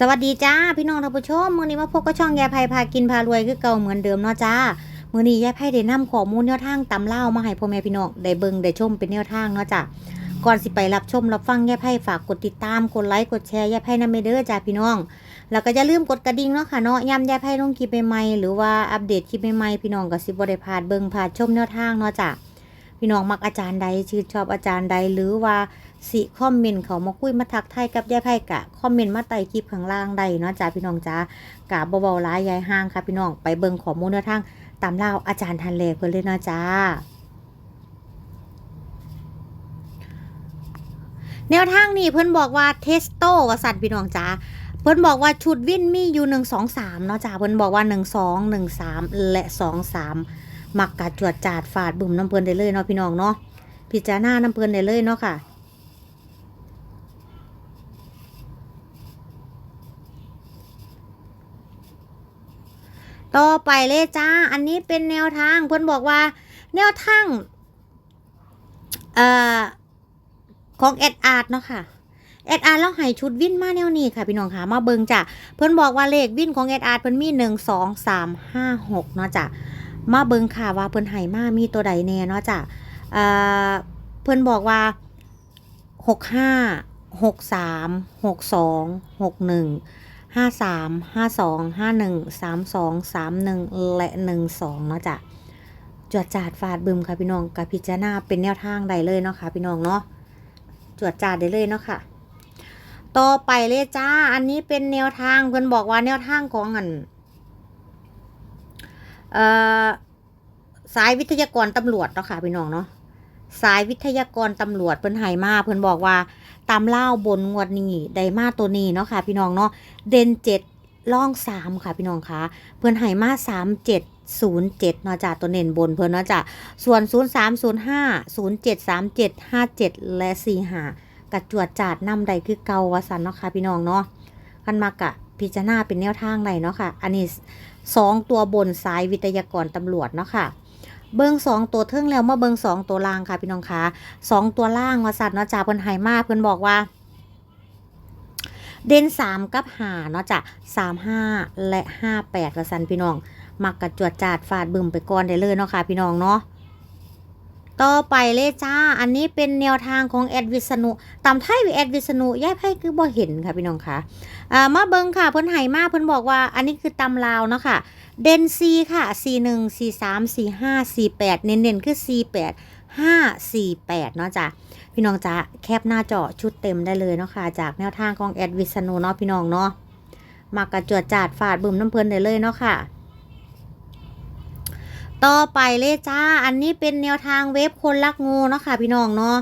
สวัสดีจ้าพี่น้องท่านผู้ชมมื้อนี้มาพบกับช่องยายไพพากินพารวยคือเก่าเหมือนเดิมเนาะจ้ามื้อนี้ยายไพได้นำข้อมูลแนวทางตำเล่ามาให้พ่อแม่พี่น้องได้เบิ่งได้ชมเป็นแนวทางเนาะจ้าก่อนสิไปรับชมรับฟังยายไพฝากกดติดตามกดไลค์กดแชร์ยายไพนำไปเด้อจ้าพี่น้อง แล้วก็อย่าลืมกดกระดิ่งเนาะค่ะเนาะย้ำยายไพลงคลิปใหม่ๆหรือว่าอัปเดตคลิปใหม่ๆพี่น้องก็สิบ่ได้พลาดเบิ่งพลาดชมแนวทางเนาะจ้าพี่น้องมักอาจารย์ใดชื่นชอบอาจารย์ใดหรือว่า สิคอมเมนต์เขามาคุยมาทักทายกับยายไพ่กะคอมเมนต์มาใต้คลิปข้างล่างได้เนาะจ้าพี่น้องจ้ากะเบาๆร้ายยายห้างค่ะพี่น้องไปเบิ่งข้อมูลแนวทางตามเล่าอาจารย์ทันเลเพิ่นเลยเนาะจ้าแนวทางนี้เพิ่นบอกว่าเทสโตว่าสัตว์พี่น้องจ้าเพิ่นบอกว่าชุดวินมีอยู่หนึ่งสองสามเนาะจ้าเพิ่นบอกว่าหนึ่งสองหนึ่งสามและสองสามมักกะจวดจาดฝาดบุ่มน้ำเพิ่นได้เลยเนาะพี่น้องเนาะพิจารณาน้ำเพิ่นได้เลยเนาะค่ะ ต่อไปเลยจ้า อันนี้เป็นแนวทางเพื่อนบอกว่า แนวทางเอ่อของแอดอาร์ตเนาะค่ะแอดอาร์ตแล้วให้ชุดวินมาแนวนี้ค่ะพี่น้องค่ะมาเบิงจ้ะเพื่อนบอกว่าเลขวินของแอดอาร์ตเพิ่อนมีหนึ่งสองสามห้าหกเนาะจ้ะมาเบิงค่ะว่าเพิ่อนให้มามีตัวใดแน่เนาะจ้ะเอ่อเพิ่นบอกว่าหกห้าหกสามหกสองหกหนึ่ง ห้าสามห้าสองห้าหนึ่งสามสองสามหนึ่งและหนึ่งสองเนาะจ้ะจวดจาดฟาดบึมค่ะพี่น้องกับพิจารณาเป็นแนวทางใดเลยเนาะค่ะพี่น้องเนาะจวดจาดได้เลยเนาะค่ะ ต่อไปเลยจ้า อันนี้เป็นแนวทางเพื่อนบอกว่าแนวทางของอันเอ่อสายวิทยากรตำรวจเนาะค่ะพี่น้องเนาะสายวิทยากรตำรวจเพิ่นให้มาเพิ่นบอกว่า ตามเล่าบนงวดนี้ไดมาตัวนี้เนาะค่ะพี่น้องเนาะเด่นเจ็ดล่องสามค่ะพี่น้องคะเพื่อนให้มาสามเจ็ดศูนย์เจ็ดเนาะจ้ะตัวเน่นบนเพื่อนเนาะจ้ะส่วนศูนย์สามศูนย์ห้าศูนย์เจ็ดสามเจ็ดห้าเจ็ดและสี่ห้ากระจวดจาดนำใดคือเกาวสันเนาะค่ะพี่น้องเนาะคันมากะพิจารณาเป็นแนวทางใดเนาะค่ะ อันนี้สองตัวบนสายวิทยากรตำรวจเนาะค่ะ เบิ้งสองตัวเทิงแล้วมาเบิ้งสองตัวล่างค่ะพี่น้องคะสองตัวล่างว่าสัตว์เนาะจ่าเพิ่นหายมากเพิ่นบอกว่า เด่นสามกับหาเนาะจ่าสามห้าและห้าแปดละสันพี่น้องมักกระจวดจาดฟาดบึมไปก่อนได้เลยเนาะค่ะพี่น้องเนาะ ต่อไปเลยจ้า อันนี้เป็นแนวทางของแอดวิษณุตำไทยวิแอดวิษณุย่ายไพ่คือบ่เห็นค่ะพี่น้องคะอ่ามาเบิงค่ะเพิ่นใหายมาเพิ่นบอกว่า อันนี้คือตำลาวเนาะค่ะ เด่นซีค่ะซีหนึ่งซีสามซีห้าซีแปดเน้นๆคือซีแปดห้าสี่แปดเนาะจ้ะพี่น้องจ้ะแคปหน้าจอชุดเต็มได้เลยเนาะค่ะ จากแนวทางของแอดวิษณุเนาะพี่น้องเนาะมากระจวดจาดฝาดบึมน้ำเพลินได้เลยเนาะค่ะ ต่อไปเลยจ้า อันนี้เป็นแนวทางเว็บคนรักงูเนาะค่ะพี่น้องเนาะ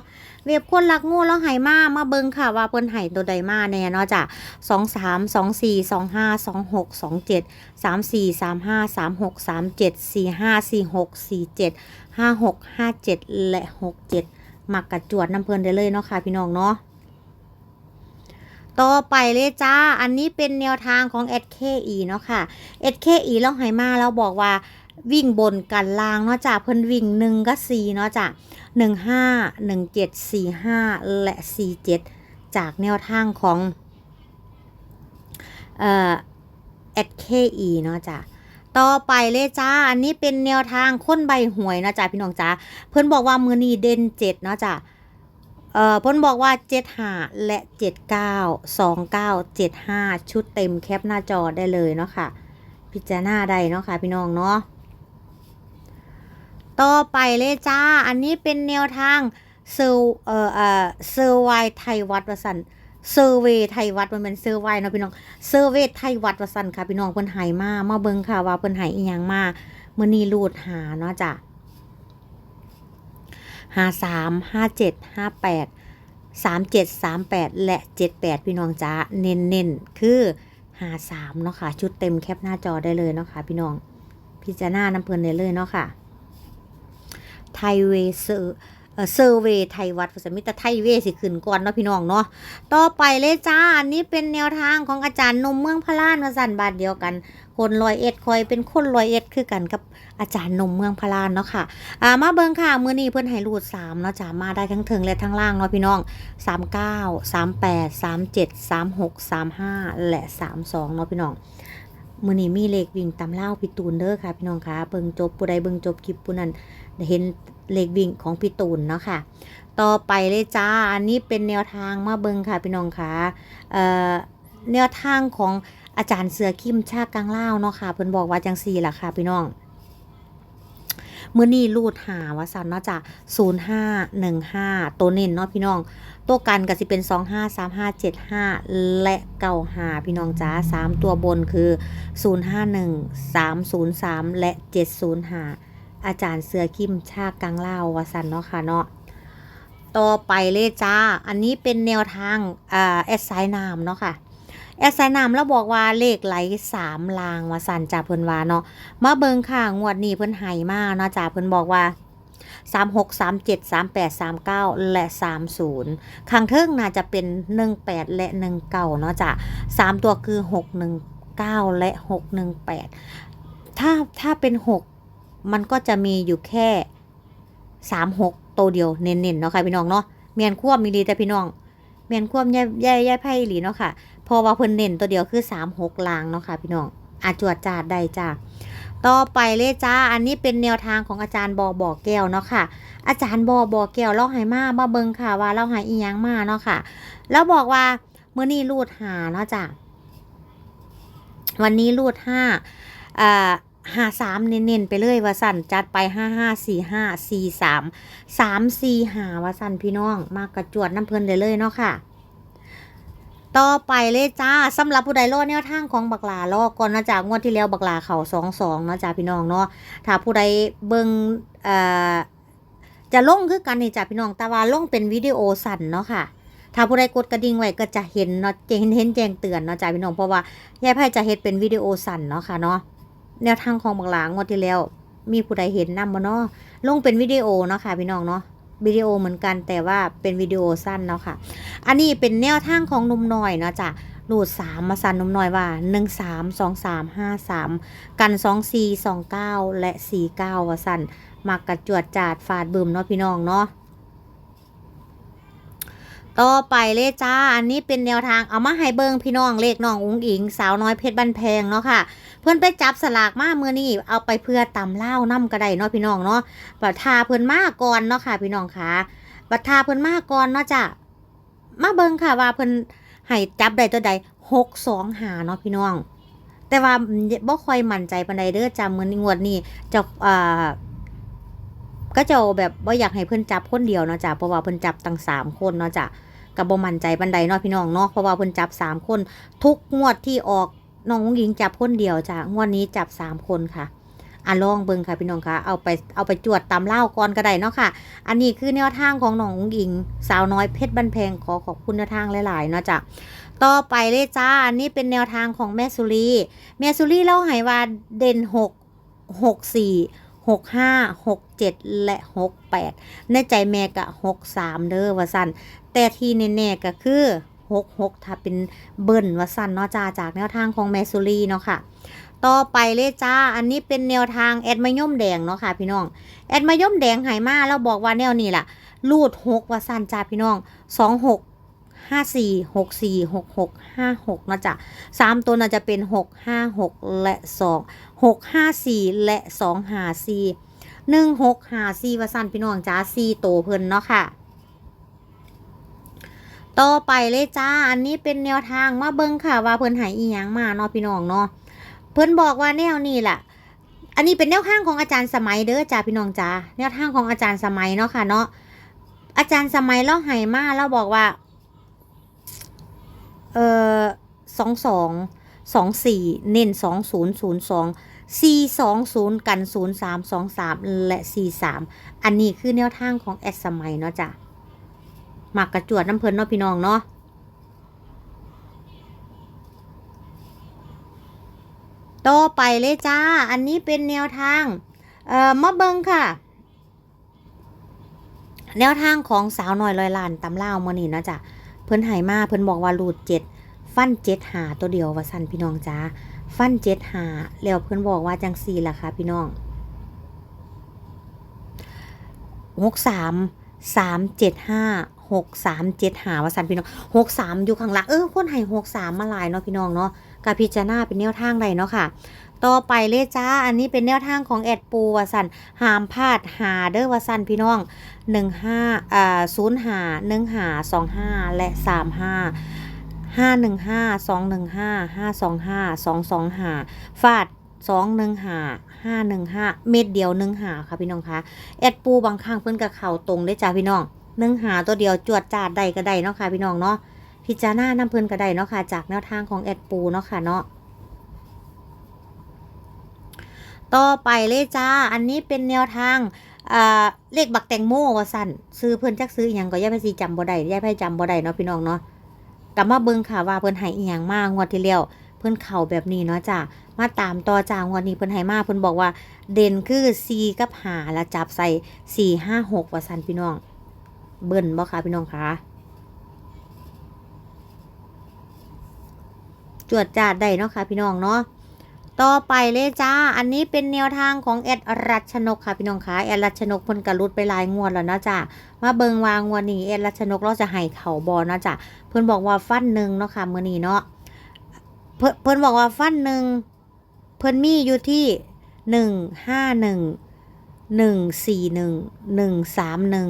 เว็บคนรักงูแล้วไห้มามาเบิงค่ะว่าเพิ่นไห้ตัวใดมาแน่เนาะจ้ะสองสามสองสี่สองห้าสองหกสองเจ็ดสามสี่สามห้าสามหกสามเจ็ดสี่ห้าสี่หกสี่เจ็ดห้าหกห้าเจ็ดและหกเจ็ดหมักกระจวดน้ำเพลินได้เลยเนาะค่ะพี่น้องเนาะต่อไปเลยจ้า อันนี้เป็นแนวทางของ SKE เนาะค่ะ SKE แล้วไหมาแล้วบอกว่า วิ่งบนกันล่างเนาะจ้ะเพิ่นวิ่งหนึ่งก็สี่เนาะจ้ะหนึ่งห้าหนึ่งเจ็ดสี่ห้าและสี่เจ็ดจากแนวทางของเอ่อ SKE เนาะจ้ะต่อไปเลยจ้า อันนี้เป็นแนวทางค้นใบหวยเนาะจ้าพี่น้องจ้าเพิ่นบอกว่ามือนี้เด่นเจ็ดเนาะจ้าเอ่อเพิ่นบอกว่าเจ็ดห้าและเจ็ดเก้าสองเก้าเจ็ดห้าชุดเต็มแคปหน้าจอได้เลยเนาะค่ะ พิจารณาได้เนาะค่ะพี่น้องเนาะ ต่อไปเลยจ้า อันนี้เป็นแนวทางเซอร์เอ่อเอ่อเซอร์ไวไทยวัดวสันเซอร์เวไทยวัดมันเป็นเซอร์ไวเนาะพี่น้องเซอร์เวไทยวัดวสันค่ะพี่น้องเพิ่นหายมามาเบิ่งค่ะว่าเพิ่นหายอีหยังมาเมื้อนี้รูดหาเนาะจ้ะหาสามห้าเจ็ดห้าแปดสามเจ็ดสามแปดและเจ็ดแปดพี่น้องจ้าเน้นเน้นคือหาสามเนาะค่ะ ชุดเต็มแคปหน้าจอได้เลยเนาะค่ะพี่น้องพิจารณาน้ำเพลินได้เลยเนาะค่ะ ไทยเวเซอร์เซอร์เวไทยวัดภาษามิตรไทยเวสิขึ้นก่อนเนาะพี่น้องเนาะต่อไปเลยจ้า อันนี้เป็นแนวทางของอาจารย์นมเมืองพระลานมาสั่นบาทเดียวกัน คนลอยเอ็ดคอยเป็นคนลอยเอ็ดคือกันกับอาจารย์นมเมืองพระลานเนาะค่ะอ่ามาเบิ่งค่ะมื้อนี้เพิ่นให้รูด3เนาะจ้ามาได้ทั้งเทิงและทั้งล่างเนาะพี่น้อง39 38 37 36 35แปดสามเจ็ดสามหกสามห้าและ32เนาะพี่น้อง มื่อนี้มีเลขวิ่งตามเล่าพี่ตูนเด้อค่ะ พี่น้องคะเบิ่งจบผู้ใดเบิ่งจบคลิปผู้นั้นเห็นเลขวิ่งของพี่ตูนเนาะค่ะ ต่อไปเลยจ้าอันนี้เป็นแนวทางมาเบิ่งค่ะพี่น้องค่ะเอ่อแนวทางของอาจารย์เสือคิมชากลางเล่าเนาะค่ะเพิ่นบอกว่าจังสี่ล่ะค่ะพี่น้อง มื้อนี้รูดหาว่าสันเนาะจ้ะ0515ตัวเน้นเนาะพี่น้อง ตัวกันก็สิเป็น25 35 75และ95พี่น้องจ้า3ตัวบนคือ051 303และ705อาจารย์เสือคิมชากังเล่าววาสันเนาะค่ะเนาะต่อไปเลยจ้า อันนี้เป็นแนวทางอ่าแอดไซน์นามเนาะค่ะ แอดไซน์นามแล้วบอกว่าเลขไหลสามลางว่าสันจ่าเพิ่นว่าเนาะมาเบิงค่ะงวดนี้เพิ่นให้มากเนาะจ้าเพิ่นบอกว่า36 37 38 39แปดสามเก้าและ30ข้างเทิงน่าจะเป็น18แปดและ19เก้าเนาะจ้ะ3ตัวคือ619และ618ถ้าถ้าเป็น6มันก็จะมีอยู่แค่36ตัวเดียวเน้นๆเนาะค่ะพี่น้องเนาะเมียนควบมีดีแต่พี่น้อง เมียนควบย่ายย่ายย่ายไพ่หลีเนาะค่ะ พอว่าเพิ่นเน้นตัวเดียวคือ36ลางเนาะค่ะพี่น้องอาจวดจาดได้จ้าต่อไปเลยจ้า อันนี้เป็นแนวทางของอาจารย์บอบ่อแก้วเนาะค่ะ อาจารย์บอบ่อแก้วเล่าให้มามาเบิงค่ะว่าเล่าให้อีหยังมาเนาะค่ะ แล้วบอกว่าเมื่อนี้รูดหาเนาะจ้ะวันนี้รูดห้าอ่า ห้าสามเน้นๆไปเลยว่าสั่นจัดไปห้าห้าสี่ห้าสี่สามสามสี่หาว่าสั่นพี่น้อง มากระจวดน้ำเพลินเลยเลยเนาะค่ะ ต่อไปเลยจ้าสำหรับผู้ใดรอดแนวทางของบักลารอกก่อนนะจากงวดที่แล้วบักลาเข่าสองสองนะจ้าพี่น้องเนาะถ้าผู้ใดเบิงเอ่อจะลงคือกันนี่จ้าพี่น้องแต่ว่าลงเป็นวิดีโอสั้นเนาะค่ะถ้าผู้ใดกดกระดิ่งไว้ก็จะเห็นเนาะเห็นเห็นแจ้งเตือนเนาะจ้าพี่น้องเพราะว่ายายไพ่จะเฮ็ดเป็นวิดีโอสั้นเนาะค่ะเนาะ แนวทางของบักหลางงวดที่แล้ว มีผู้ใดเห็นนำบ่เนาะลงเป็นวิดีโอเนาะค่ะพี่น้องเนาะวิดีโอเหมือนกันแต่ว่าเป็นวิดีโอสั้นเนาะค่ะ อันนี้เป็นแนวทางของนุ่มน้อยเนาะจ้ะรูดสามมาสันนุ่มน้อยว่าหนึ่งสามสองสามห้าสามกันสองสี่สองเก้าและสี่เก้าว่าสันมักกระจวดจาดฟาดบึมเนาะพี่น้องเนาะ ต่อไปเลยจ้า อันนี้เป็นแนวทางเอามาให้เบิงพี่น้องเลขน้องอุ้งอิง สาวน้อยเพชรบันแพงเนาะค่ะ เพื่อนไปจับสลากมาเมื่อนี้เอาไปเพื่อตำเล่าน้ำกระไดเนาะพี่น้องเนาะบัทาเพื่อนมาก่อนเนาะค่ะ พี่น้องค่ะบัทาเพื่อนมาก่อนเนาะจ้ะมาเบิงค่ะว่าเพิ่นให้จับได้ตัวใดหกสองหาเนาะพี่น้อง แต่ว่าบ่ค่อยมั่นใจปานใดเด้อจำเมื่อนงวดนี้จะอ่าก็จะแบบบ่าอยากให้เพิ่อนจับคนเดียวเนาะจ้ะเพราะว่าเพิ่อนจับตั้งสามคนเนาะจ้ะ ก็บ่มั่นใจปานใดเนาะพี่น้องเนาะเพราะว่าเพิ่นจับสามคน ทุกงวดที่ออกน้องหญิงจับคนเดียวจ้ะงวดนี้จับสามคนค่ะอะลองเบิ่งค่ะพี่น้องค่ะเอาไปเอาไปจวดตามเล่าก่อนก็ได้เนาะค่ะ อันนี้คือแนวทางของน้องอุ๋งอิง สาวน้อยเพชรบันแพงขอขอบคุณแนวทางหลายๆเนาะจ้ะต่อไปเลยจ้าอันนี้เป็นแนวทางของแม่สุรีแม่สุรีเล่าให้ว่าเด่นหกหกสี่ หกห้าหกเจ็ดและหกแปดในใจแม่กะหกสามเด้อว่าสั้นแต่ที่แน่ๆก็คือหกหกถ้าเป็นเบิ้ลว่าสั้นเนาะจ้าจากแนวทางของแม่สุรีเนาะค่ะต่อไปเลยจ้า อันนี้เป็นแนวทางแอดมะย่มแดงเนาะค่ะพี่น้อง แอดมายมแดงไหมาแล้วบอกว่าแนวนี้ล่ะรูดหกว่าสั้นจ้าพี่น้องสองหก ห้าสี่หกสี่หกหกห้าหกนะจ๊ะสามตัวน่าจะเป็นหกห้าหกและสองหกห้าสี่และสองหาสี่หนึ่งหกหาสี่ว่าสั้นพี่น้องจ้าสี่โตวเพิ่นเนาะค่ะ ต่อไปเลยจ้า อันนี้เป็นแนวทางมาเบิ่งค่ะว่าเพิ่นหายอีหยังมาเนาะพี่น้องเนาะเพิ่นบอกว่าแนวนี้ล่ะอันนี้เป็นแนวทางของอาจารย์สมัยเด้อจ้าพี่น้องจ้าแนวทางของอาจารย์สมัยเนาะค่ะเนาะอาจารย์สมัยเล่าให้มาแล้วบอกว่า เออสองสองสองสี่เน้นสองศูนย์ศูนย์สองสี่สองศูนย์กันศูนย์สามสองสามและสี่สามอันนี้คือแนวทางของแอดสมัยเนาะจ้ะหมักกระจวดน้ำเพลินเนาะพี่น้องเนาะต่อไปเลยจ้า อันนี้เป็นแนวทาง เอ่อมาเบิงค่ะ แนวทางของสาวหน่อยลอยล้านตำเล่าวมื่อนี้เนาะจ้ะ เพิ่นหายมาเพิ่นบอกว่ารูดเจ็ดฟันเจ็ดหาตัวเดียวว่าสั่นพี่น้องจ้าฟันเจ็ดหาแล้วเพิ่นบอกว่าจังสี่ล่ะค่ะพี่น้องหกสามสามเจ็ดห้าหกสามเจ็ดหาว่าสันพี่น้องหกสามอยู่ข้างหลังเออคนให้หกสามมาหลายเนาะพี่น้องเนาะกับพิจารณาเป็นแนวทางใดเนาะค่ะ ต่อไปเลยจ้า อันนี้เป็นแนวทางของแอดปูวสันหามพลาดหาเด้อวสันพี่น้องหนึ่งห้าอ่าศูนย์หาหนึ่งหาสองห้าและสามห้าห้าหนึ่งห้าสองหนึ่งห้าห้าสองห้าสองสองหาฟาดสองหนึ่งหาห้าหนึ่งห้าเม็ดเดียวหนึ่งหาค่ะพี่น้องคะแอดปูบางครั้งเพิ่นกับเข่าตรงได้จ้าพี่น้องหนึ่งหาตัวเดียวจวดจาดใดก็ได้เนาะค่ะพี่น้องเนาะพิจารณาน้ำเพิ่นก็ได้เนาะค่ะจากแนวทางของแอดปูเนาะค่ะเนาะ ต่อไปเลยจ้า อันนี้เป็นแนวทางเลขบักแตงโมว่าสั่นซื้อเพิ่อนจักซื้ออหยังก็ย่าไปสิจำบ่ได้ย่าไปจำบ่ได้เนาะพี่น้องเนาะกลับมาเบิ่งค่ะว่าเพิ่อนให้อีหยังมากงวดที่แล้วเพิ่อนเข้าแบบนี้เนาะจ้ามาตามต่อจ้างวดนี้เพิ่อนให้มากเพิ่อนบอกว่า เด่นคือ4กับ5แล้วจับใส่4 5 6ว่าสั่นพี่น้อง เบิ่นบ่ค่ะพี่น้องคะจวดจาดได้เนาะค่ะพี่น้องเนาะ ต่อไปเลยจ้า อันนี้เป็นแนวทางของแอดรัชนกค่ะพี่น้องคะแอดรัชนกเพิ่นกระลุดไปลายงวดแล้วนะจ้ามาเบิงวางงวดนี้แอดรัชนกเราจะให้เข่าบอลนะจ้ะเพิ่นบอกว่าฟันหนึ่งเนาะค่ะมือนี้เนาะเพิ่นเพิ่นบอกว่าฟันหนึ่งเพิ่นมีอยู่ที่หนึ่งห้าหนึ่งหนึ่งสี่หนึ่งหนึ่งสามหนึ่ง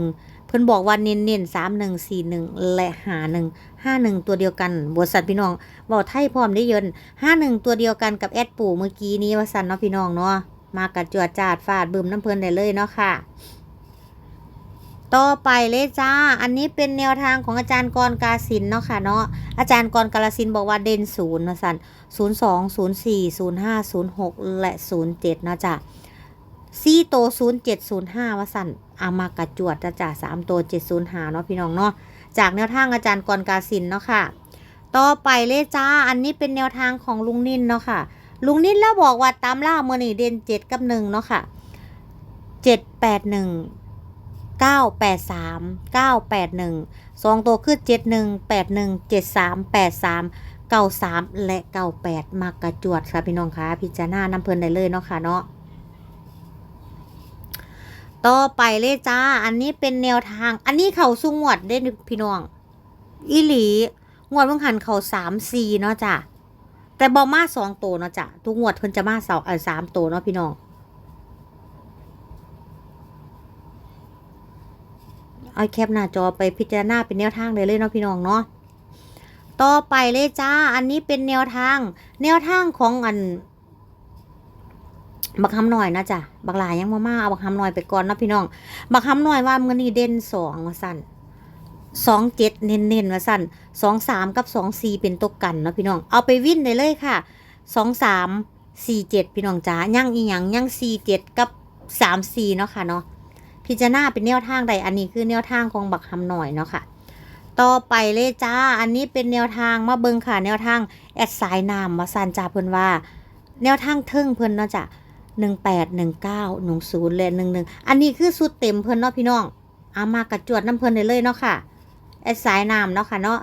พิ่นบอกว่าเน้นเน้นสามหนึ่งสี่หนึ่งและหาหนึ่งห้าหนึ่งตัวเดียวกันบทสัตว์พี่น้องบอกไทยพร้อมได้เยินห้าหนึ่งตัวเดียวกันกับแอดปู่เมื่อกี้นี้ว่าสันเนาะพี่น้องเนาะมากระจวดจาดฟาดบึมน้ำเพลินได้เลยเนาะค่ะ ต่อไปเลยจ้า อันนี้เป็นแนวทางของอาจารย์กรกาสินเนาะค่ะเนาะ อาจารย์กรกาลสินบอกว่าเด่นศูนย์นะสันศูนย์สองศูนย์สี่ศูนย์ห้าศูนย์หกและศูนย์เจ็ดนะจ้ะ สี่โตศูนย์เจ็ดศูนย์ห้าว่าสันอามากระจวดจะจ้ะสามโตเจ็ดศูนย์ห้าเนาะพี่น้องเนาะจากแนวทางอาจารย์กรกาสินเนาะค่ะ ต่อไปเลยจ้าอันนี้เป็นแนวทางของลุงนินเนาะค่ะ ลุงนินแล้วบอกว่าตามล่าเมื่อนี่เด่นเจ็ดกับหนึ่งเนาะค่ะเจ็ดแปดหนึ่งเก้าแปดสามเก้าแปดหนึ่งสองตัวคือเจ็ดหนึ่งแปดหนึ่งเจ็ดสามแปดสามเก้าสามและเก้าแปดมากระจวดค่ะพี่น้องคะพิจารณาน้ำเพลินได้เลยเนาะค่ะเนาะ ต่อไปเลยจ้า อันนี้เป็นแนวทาง อันนี้เขาสุงวดได้พี่น้อง อีหลี งวดเพิ่งหันเขาสามสี่เนาะจ้ะ แต่บอมาสองโตเนาะจ้ะ ทุกงวดเพิ่นจะมาเสาเออสามโตเนาะพี่น้อง เอาแคปหน้าจอไปพิจารณาเป็นแนวทางเลยเลยเนาะพี่น้องเนาะ ต่อไปเลยจ้า อันนี้เป็นแนวทาง แนวทางของอัน บักคำหน่อยนะจ้ะบักหลายยังมามาเอาบักคำหน่อยไปก่อนนะพี่น้อง บักคำหน่อยว่ามือนี้เด่นสองว่าสั่นสองเจ็ดเน้นๆว่าสั่นสองสามกับสองสี่เป็นตัวกันนะพี่น้อง เอาไปวิ่นได้เลยค่ะสองสามสี่เจ็ดพี่น้องจ๋าย่างอีหยังย่างสี่เจ็ดกับสามสี่เนาะค่ะเนาะพิจารณาเป็นแนวทางใดอันนี้คือแนวทางของบักคำหน่อยเนาะค่ะต่อไปเลยจ้า อันนี้เป็นแนวทางมาเบิงค่ะ แนวทางแอดสายน้ำมาสันจ่าเพิ่นว่า แนวทางเทิงเพิ่นเนาะจ้ะ หนึ่งแปดหนึ่งเก้าหนึ่งศูนย์และหนึ่งหนึ่งอันนี้คือสุดเต็มเพิ่นเนาะพี่น้อง เอามากระจวดน้ำเพิ่นได้เลยเนาะค่ะแอดสายน้ำเนาะค่ะเนาะ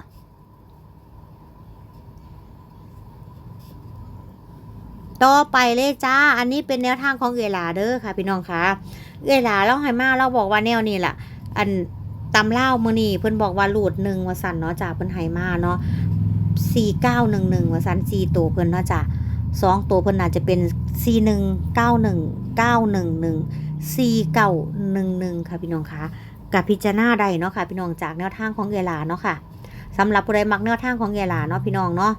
ต่อไปเลยจ้า อันนี้เป็นแนวทางของเอลาเด้อค่ะ พี่น้องคะเอลาเราให้มาเราบอกว่าแนวนี้แหละอันตำเล่ามือนี่เพิ่นบอกว่าหลุดหนึ่งวสันเนาะจ้าเพิ่นให้มาเนาะสี่เก้าหนึ่งหนึ่งวสันสี่ตัวเพิ่นเนาะจ้า สองตัวเพิ่นอาจจะเป็นสี่หนึ่งเก้าหนึ่งเก้าหนึ่งหนึ่งสี่เก้าหนึ่งหนึ่งค่ะพี่น้องคะกับพิจารณาได้เนาะค่ะ พี่น้องจากแนวทางของเอลาเนาะค่ะสำหรับผู้ใดมักแนวทางของเอลาเนาะพี่น้องเนาะ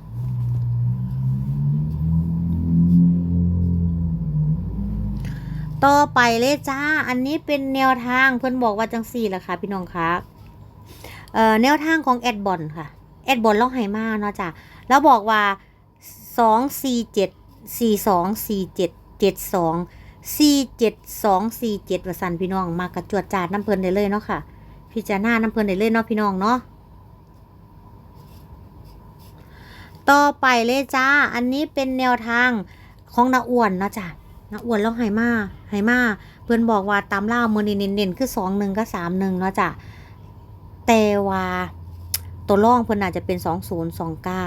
ต่อไปเลยจ้า อันนี้เป็นแนวทางเพื่อนบอกว่าจังสี่ละค่ะ พี่น้องคะเอ่อแนวทางของแอดบอลค่ะ แอดบอลเล่าไฮมาเนาะจ้ะแล้วบอกว่า สองสี่เจ็ดสี่สองสี่เจ็ดเจ็ดสองสี่เจ็ดสองสี่เจ็ดวสันพี่น้องมากระจวดจาดน้ำเพลินได้เลยเนาะค่ะ พิจารณาน้ำเพลินได้เลยเนาะพี่น้องเนาะต่อไปเลยจ้า อันนี้เป็นแนวทางของนาอ้วนเนาะจ้ะนาอ้วนแล้วไหมาไหมาเพื่อนบอกว่าตามล่ามือนี้เน้นๆคือสองหนึ่งกับสามหนึ่งเนาะจ้ะแต่ว่า ตัวร่องเพิ่นอาจจะเป็นสองศูนย์สองเก้า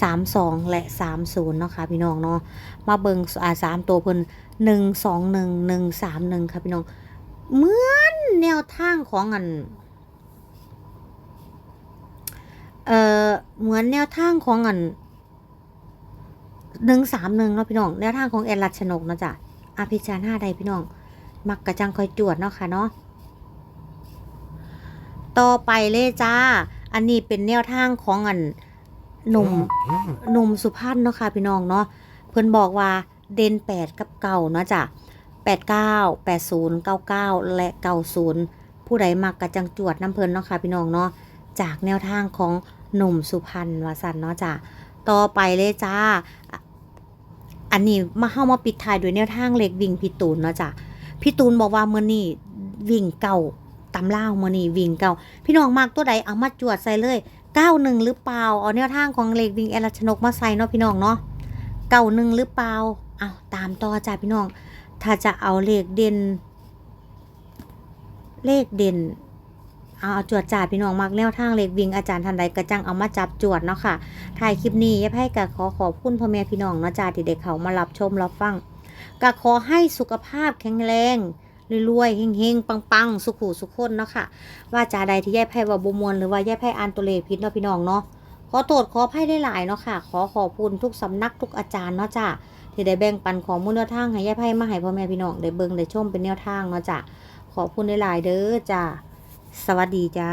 สามสองและสามศูนย์เนาะค่ะพี่น้องเนาะมาเบิงอ่าสามตัวเพิ่นหนึ่งสองหนึ่งหนึ่งสามหนึ่งค่ะพี่น้อง เหมือนแนวทางของอันเอ่อเหมือนแนวทางของอันหนึ่งสามหนึ่งเนาะพี่น้องแนวทางของแอนรัชนกเนาะจ้ะอาพิจารณาใดพี่น้อง มักกระจังคอยจวดเนาะค่ะเนาะต่อไปเลยจ้า อันนี้เป็นแนวทางของอันหนุ่มหนุ่มสุพรรณเนาะค่ะพี่น้องเนาะเพิ่นบอกว่าเด่นแปดกับเก่าเนาะจ้ะแปดเก้าแปดศูนย์เก้าเก้าและเก้าศูนย์ผู้ใดมักกระจังจวดน้ำเพิ่นเนาะค่ะพี่น้องเนาะจากแนวทางของหนุ่มสุพรรณวาสันเนาะจ้ะต่อไปเลยจ้า อันนี้มาเข้ามาปิดท้ายด้วยแนวทางเล็กวิ่งพี่ตูนเนาะจ้ะพี่ตูนบอกว่ามื่อนี้วิ่งเก่า ตำล่ามือนี้วิ่งเก่า พี่น้องมากตัวใดเอามาจวดใส่เลยเก้าหนึ่งหรือเปล่าเอาแนวทางของเล็กวิ่งแอลชนกมาใส่เนาะพี่น้องเนาะเก้าหนึ่งหรือเปล่าเอาตามต่อจ้าพี่น้อง ถ้าจะเอาเลขเด่น เลขเด่นเอาจวดจ่าพี่น้องมักแนวทางเล็กวิ่งอาจารย์ทันใดกระจังเอามาจับจวดเนาะค่ะถ่ายคลิปนี้ยายไพ่กะขอขอบคุณพ่อแม่พี่น้องเนาะจ้าที่เด็กเขามารับชมรับฟังกะขอให้สุขภาพแข็งแรง รวยๆเฮงๆ ปังๆ สุขุสุขคนเนาะค่ะ ว่าจาใดที่แย่ไพ่ว่าบมวลหรือว่าแย่ไพ่อันตัวเลพิษเนาะพี่น้องเนาะขอโทษขอไพ่ได้หลายเนาะค่ะ ขอขอบคุณทุกสำนักทุกอาจารย์เนาะจ้าที่ได้แบ่งปันของมูลแนวทางให้แย่ไพ่มาให้พ่อแม่พี่น้องได้เบิ่งได้ชมเป็นแนวทางเนาะจ้าขอบคุณได้หลายเด้อจ้าสวัสดีจ้า